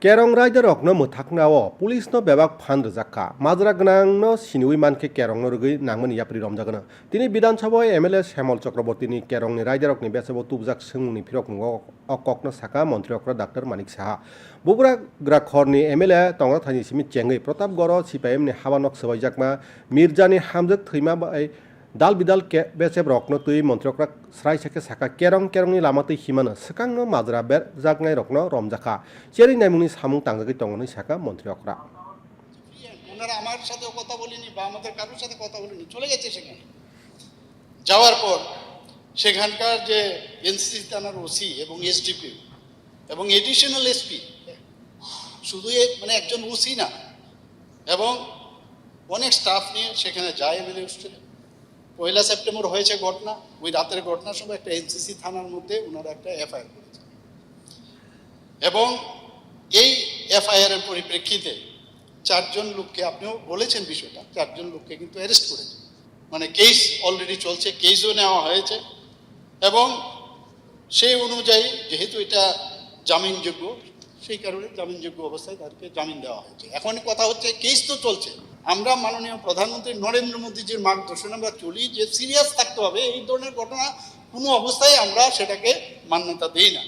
kerong raida rok no muthakna o police no bebak phan rjakka majra gnang no sinui manke kerong no rugui nangmani yapri romjagana tini বিধান সভায় MLA শ্যামল চক্রবর্তীনি কেরংনি রাইজারকনি বেসেব তুবজাক সিংনি ফিরক অককনো সাকা মন্ত্রী অক্র doctor Manik Saha বুবরা গ্রাখরনি MLA তংরা থানি সিমি চেঙ্গই প্রতাপগড় সিপাইএমনি হাবানক সবাইজাকমা মির্জানি হামজক থৈমা বাই দাল বিদাল কে বেসেব রকনো তুই মন্ত্রী অক্রা স্রাই সেকে সাকা কেরং কেরংনি লামাতৈ হিমানো সেকাংনো মাজরা বে জাগনাই রকনো রমজাখা চেরি নাইমুনি সামুং তাংজাগৈ তংনি সাকা মন্ত্রী অক্রা ওনারা আমার সাথেও কথা বলিনি বা আমাদের কারোর সাথে কথা বলিনি, চলে গেছে সেখানে। যাওয়ার পর সেখানকার যে এনসিসি থানার ওসি এবং এসডিপি এবং এডিশনাল এসপি, শুধু মানে একজন ওসি না, এবং অনেক স্টাফ নিয়ে সেখানে যায় এমএলএ হোস্টেলে। পয়লা সেপ্টেম্বর হয়েছে ঘটনা, ওই রাতের ঘটনার সময় একটা এনসিসি থানার মধ্যে ওনারা একটা এফআইআর করেছে। এবং এই এফআইআর এর পরিপ্রেক্ষিতে চারজন লোককে, আপনিও বলেছেন বিষয়টা, চারজন লোককে কিন্তু অ্যারেস্ট করেছে। মানে কেস অলরেডি চলছে কেসও নেওয়া হয়েছে। এবং সেই অনুযায়ী, যেহেতু এটা জামিনযোগ্য, সেই কারণে জামিনযোগ্য অবস্থায় তাদেরকে জামিন দেওয়া হয়েছে। এখন কথা হচ্ছে কেস তো চলছে। আমরা মাননীয় প্রধানমন্ত্রী নরেন্দ্র মোদীজির মার্গদর্শনে আমরা চলি যে সিরিয়াস থাকতে হবে। এই ধরনের ঘটনা কোনো অবস্থায় আমরা সেটাকে মান্যতা দিই না।